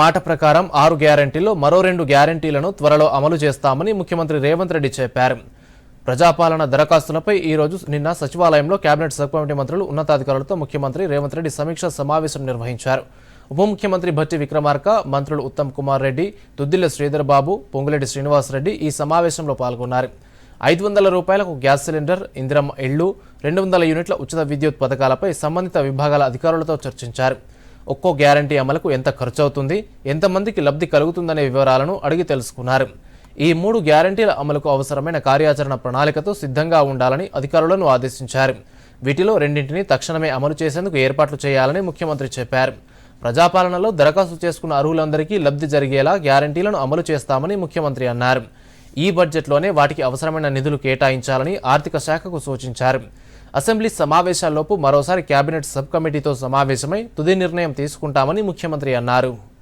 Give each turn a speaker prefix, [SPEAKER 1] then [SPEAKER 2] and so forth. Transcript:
[SPEAKER 1] మాట ప్రకారం ఆరు గ్యారంటీలో మరో రెండు గ్యారంటీలను త్వరలో అమలు చేస్తామని ముఖ్యమంత్రి రేవంత్ రెడ్డి చెప్పారు. ప్రజాపాలన దరఖాస్తులపై ఈరోజు నిన్న సచివాలయంలో కేబినెట్ సబ్ కమిటీ మంత్రులు ఉన్నతాధికారులతో ముఖ్యమంత్రి రేవంత్ రెడ్డి సమీక్ష సమావేశం నిర్వహించారు. ఉప ముఖ్యమంత్రి భట్టి విక్రమార్క మంత్రులు ఉత్తమ్ కుమార్ రెడ్డి దుద్దిల్ల శ్రీధర్ బాబు పొంగులేటి శ్రీనివాసరెడ్డి ఈ సమావేశంలో పాల్గొన్నారు. ఐదు వందల రూపాయలకు గ్యాస్ సిలిండర్ ఇందిరమ్మ ఇళ్ళు రెండు వందల యూనిట్ల ఉచిత విద్యుత్ పథకాలపై సంబంధిత విభాగాల అధికారులతో చర్చించారు. ఒక్కో గ్యారంటీ అమలుకు ఎంత ఖర్చు అవుతుంది ఎంతమందికి లబ్ధి కలుగుతుందనే వివరాలను అడిగి తెలుసుకున్నారు. ఈ మూడు గ్యారంటీల అమలుకు అవసరమైన కార్యాచరణ ప్రణాళికతో సిద్ధంగా ఉండాలని అధికారులను ఆదేశించారు. వీటిలో రెండింటిని తక్షణమే అమలు చేసేందుకు ఏర్పాట్లు చేయాలని ముఖ్యమంత్రి చెప్పారు. ప్రజాపాలనలో దరఖాస్తు చేసుకున్న అర్హులందరికీ లబ్ధి జరిగేలా గ్యారంటీలను అమలు చేస్తామని ముఖ్యమంత్రి అన్నారు. ఈ బడ్జెట్లోనే వాటికి అవసరమైన నిధులు కేటాయించాలని ఆర్థిక శాఖకు సూచించారు. అసెంబ్లీ సమావేశాల్లోపు మరోసారి కేబినెట్ సబ్ కమిటీతో సమావేశమై తుది నిర్ణయం తీసుకుంటామని ముఖ్యమంత్రి అన్నారు.